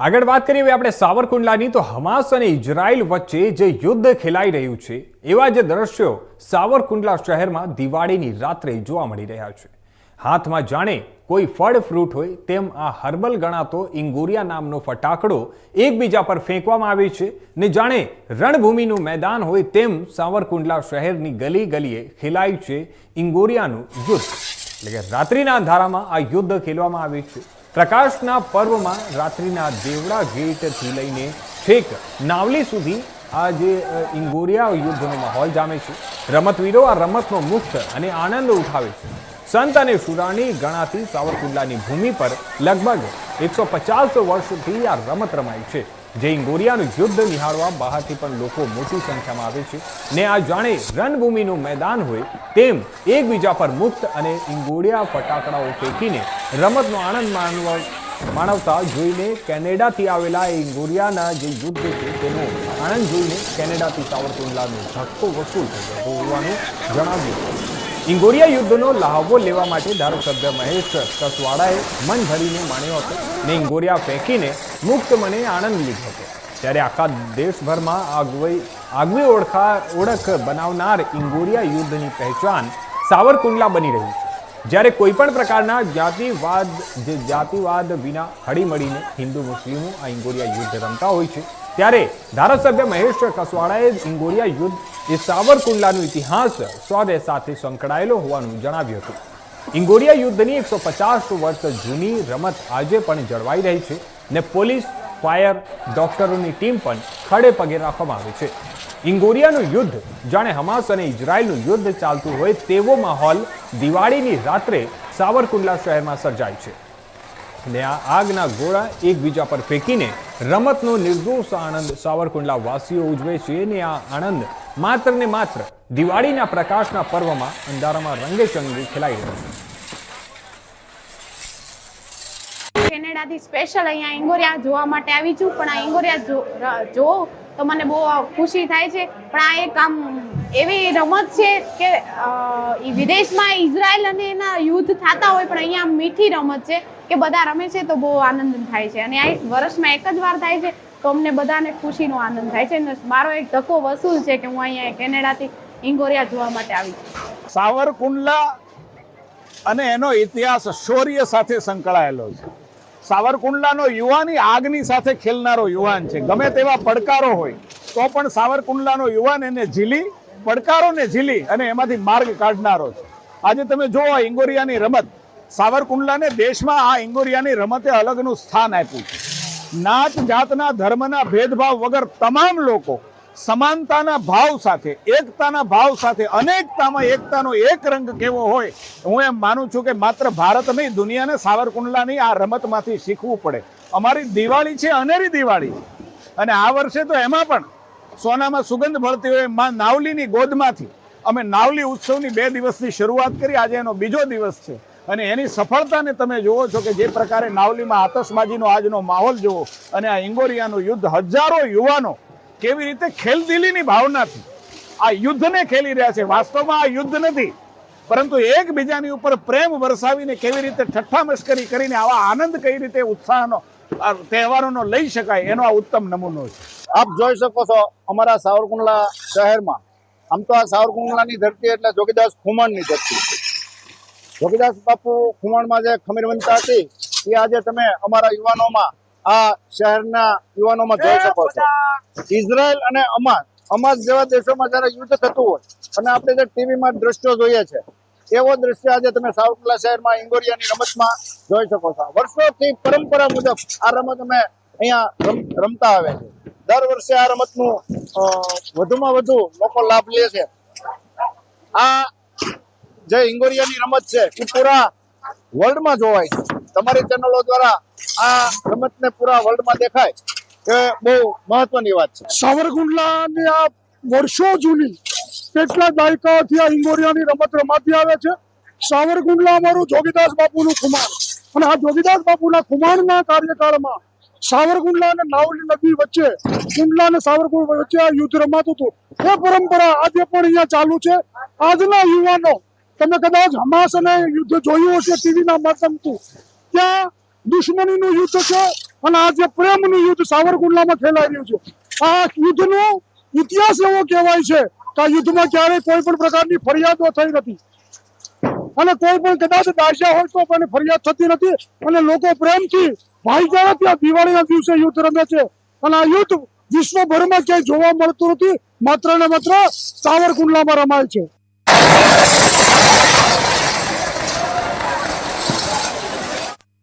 આગળ વાત કરીએ આપણે સાવરકુંડલાની, તો હમાસ અને ઇઝરાયલ વચ્ચે જે યુદ્ધ ખેલાઈ રહ્યું છે, એવા જે દ્રશ્યો સાવરકુંડલા શહેરમાં દિવાળીની રાત્રે જોવા મળી રહ્યા છે. હાથમાં જાણે કોઈ ફળ ફ્રૂટ હોય તેમ આ હર્બલ ગણાતો ઇંગુરિયા નામનો ફટાકડો એકબીજા પર ફેંકવામાં આવે છે ને જાણે રણભૂમિનું મેદાન હોય તેમ સાવરકુંડલા શહેરની ગલી ગલીએ ખેલાયું છે ઇંગોરિયાનું યુદ્ધ. એટલે કે રાત્રિના અંધારામાં આ યુદ્ધ ખેલવામાં આવે છે. પ્રકાશના પર્વમાં રાત્રિના દેવડા ગેટથી લઈને છેક નાવલી સુધી આ જે ઇંગોરિયા યુદ્ધનો માહોલ જામે છે. રમતવીરો આ રમતનો મુક્ત અને આનંદ ઉઠાવે છે. સંત અને સુરાણી ગણાતી સાવરકુંડલાની ભૂમિ પર લગભગ એકસો પચાસ વર્ષથી આ રમત રમાય છે. જે ઇંગોરિયાનું યુદ્ધ નિહાળવા બહારથી પણ લોકો મોટી સંખ્યામાં આવે છે. ને આ જાણે રણભૂમિનું મેદાન હોય તેમ એકબીજા પર મુક્ત અને ઇંગોરિયા ફટાકડાઓ ફેંકીને રમતનો આનંદ માણવા માણવતા જોઈને કેનેડાથી આવેલા એ ઇંગોરિયાના જે યુદ્ધ છે, તેનો આનંદ જોઈને કેનેડાથી સાવરકુંડલાનો ધક્કો વસૂલ થયો હોવાનું જણાવ્યું. ઇંગોરિયા યુદ્ધનો લહાવો લેવા માટે ધારાસભ્ય મહેશ કસવાડાએ મન ભરીને માણ્યો હતો ને ઇંગોરિયા ફેંકીને મુક્ત મને આનંદ લીધો હતો. ત્યારે આખા દેશભરમાં આગવી આગવી ઓળખા ઓળખ બનાવનાર ઇંગોરિયા યુદ્ધની પહેચાન સાવરકુંડલા બની રહી છે. જ્યારે કોઈ પણ પ્રકારના જાતિવાદ, જે જાતિવાદ વિના હળીમળીને હિન્દુ મુસ્લિમો આ ઇંગોરિયા યુદ્ધ રમતા હોય છે, ત્યારે ધારાસભ્ય મહેશ કસવાડાએ ઇંગોરિયા યુદ્ધ એ સાવરકુંડલાનો ઇતિહાસ સ્વાદે સાથે સંકળાયેલો હોવાનું જણાવ્યું હતું. ઇંગોરિયા યુદ્ધની એકસો પચાસ વર્ષ જૂની રમત આજે પણ જળવાઈ રહી છે ને પોલીસ, ફાયર, ડોક્ટરોની ટીમ પણ ખડે પગે રાખવામાં આવે છે. ઇંગોરિયાનું યુદ્ધ, જાણે હમાસ અને ઇઝરાયલનું યુદ્ધ ચાલતું હોય તેવો માહોલ દિવાળીની રાત્રે સાવરકુંડલા શહેરમાં સર્જાય છે. ને આ આગના ગોળા એકબીજા પર ફેંકીને રમતનો નિર્દોષ આનંદ સાવરકુંડલા વાસીઓ ઉજવે છે ને આ આનંદ માત્ર ને માત્ર દિવાળીના પ્રકાશના પર્વમાં અંધારામાં રંગે ચંગે ખેલાઈ રહ્યો છે. કેનેડાથી સ્પેશિયલ અહીંયા ઇંગોરિયા જોવા માટે આવી છું. પણ આ ઇંગોરિયા જો તો મને બહુ ખુશી થાય છે. પણ આ એક આમ એવી રમત છે કે વિદેશમાં ઇઝરાયલ અને એના યુદ્ધ થતા હોય પણ અહીંયા મીઠી રમત છે કે બધા રમે છે તો બહુ આનંદ થાય છે. અને આ વર્ષમાં એક જ વાર થાય છે તો અમને બધાને ખુશીનો આનંદ થાય છે. અને મારો એક ધક્કો વસૂલ છે કે હું અહીંયા કેનેડાથી ઇંગોરિયા જોવા માટે આવી છું. સાવરકુંડલા અને એનો ઇતિહાસ શૌર્ય સાથે સંકળાયેલો છે. સાવરકુંડલાનો યુવાની આગની સાથે ખેલનારો યુવાન છે. ગમે તેવા પડકારો હોય, તો પણ સાવરકુંડલાનો યુવાન એને ઝીલી, પડકારોને ઝીલી અને એમાંથી માર્ગ કાઢનારો છે. આજે તમે જુઓ ઇંગોરિયાની રમત. સાવરકુંડલાને દેશમાં આ ઇંગોરિયાની રમતે અલગનું સ્થાન આપ્યું નાત જાતના ધર્મના ભેદભાવ વગર તમામ લોકો સમાનતાના ભાવ સાથે, એકતાના ભાવ સાથે, અનેકતામાં એકતાનો એક રંગ કેવો હોય, હું એમ માનું છું કે માત્ર ભારત નહીં, દુનિયાને સાવરકુંડલાની આ રમતમાંથી શીખવું પડે. અમારી દિવાળી છે અનેરી દિવાળી. અને આ વર્ષે તો એમાં પણ સોનામાં સુગંધ ભળતી હોયમાં નાવલીની ગોદમાંથી. અમે નાવલી ઉત્સવની બે દિવસની શરૂઆત કરી, આજે એનો બીજો દિવસ છે. અને એની સફળતાને તમે જુઓ છો કે જે પ્રકારે નાવલીમાં આતશબાજીનો આજનો માહોલ જુઓ અને આ ઇંગોરિયાનું યુદ્ધ હજારો યુવાનો કેવી રીતે ખેલદિલીની ભાવનાથી આ યુદ્ધને ખેલી રહ્યા છે? વાસ્તવમાં આ યુદ્ધ નથી, પરંતુ એકબીજાની ઉપર પ્રેમ વરસાવીને કેવી રીતે ઠઠ્ઠા મશ્કરી કરીને આવા આનંદ કઈ રીતે ઉત્સાહનો તહેવારોનો લઈ શકાય એનો આ ઉત્તમ નમૂનો છે. આપ જોઈ શકો છો અમારા સાવરકુંડલા શહેરમાં, આમ તો આ સાવરકુંડલાની ધરતી એટલે જોગીદાસ ખુમણની ધરતી જોગીદાસ બાપુ ખુમણમાં જે ખમીર બનતા હતી, એ આજે તમે અમારા યુવાનોમાં આ શહેરના યુવાનોમાં જોઈ શકો છો. ઇઝરાયલ અને અમાસ અમાસ જેવા દેશોમાં જયારે યુદ્ધ થતું હોય અને આપણે જે ટીવીમાં દ્રશ્યો જોઈએ છે એવો દ્રશ્ય આજે તમે સાવરકુંડલા શહેરમાં ઇંગોરિયાની રમતમાં જોઈ શકો છો. વર્ષોથી પરંપરા મુજબ આ રમત અમે અહીંયા રમતા આવે છે. દર વર્ષે આ રમતનું વધુમાં વધુ લોકો લાભ લે છે. આ જે ઇંગોરિયાની રમત છે એ પૂરા વર્લ્ડમાં જોવાય છે. તમારી ચેનલો દ્વારા આ રમતને પૂરા વર્લ્ડમાં દેખાય એ બહુ મહત્વની વાત છે. સાવરકુંડલાની આ વર્ષો જૂની કેટલા દાયકાઓથી આ ઇંગોરિયાની રમત રમાતી આવે છે. સાવરકુંડલા અમારું જોગીદાસ બાપુનું ખુમાણ. અને આ જોગીદાસ બાપુના ખુમાણના કાર્યકાળમાં સાવરકુંડલા અને નાવલી નદી વચ્ચે, કુંડલા અને સાવરકુંડ વચ્ચે આ યુદ્ધ રમાતું હતું. એ પરંપરા આજે પણ અહીંયા ચાલુ છે. આજના યુવાનો, તમે કદાચ હમાસ અને યુદ્ધ જોયું હશે, ટીવીના માધ્યમથી ત્યાં દુશ્મનીનું યુદ્ધ છે, અને આજે પ્રેમનું યુદ્ધ સાવરકુંડલામાં ખેલાઈ રહ્યું છે. આ યુદ્ધનો ઇતિહાસ એવો કહેવાય છે કે આ યુદ્ધમાં ક્યારેય કોઈ પણ પ્રકારની ફરિયાદો થઈ નથી. અને કોઈ પણ કદાચ દાજા હોય તો પણ ફરિયાદ થતી નથી. અને લોકો પ્રેમથી ભાઈચારાથી આ દિવાળીના દિવસે યુદ્ધ રમે છે. અને આ યુદ્ધ વિશ્વભરમાં ક્યાંય જોવા મળતું નથી. માત્ર ને માત્ર સાવરકુંડલામાં રમાય છે.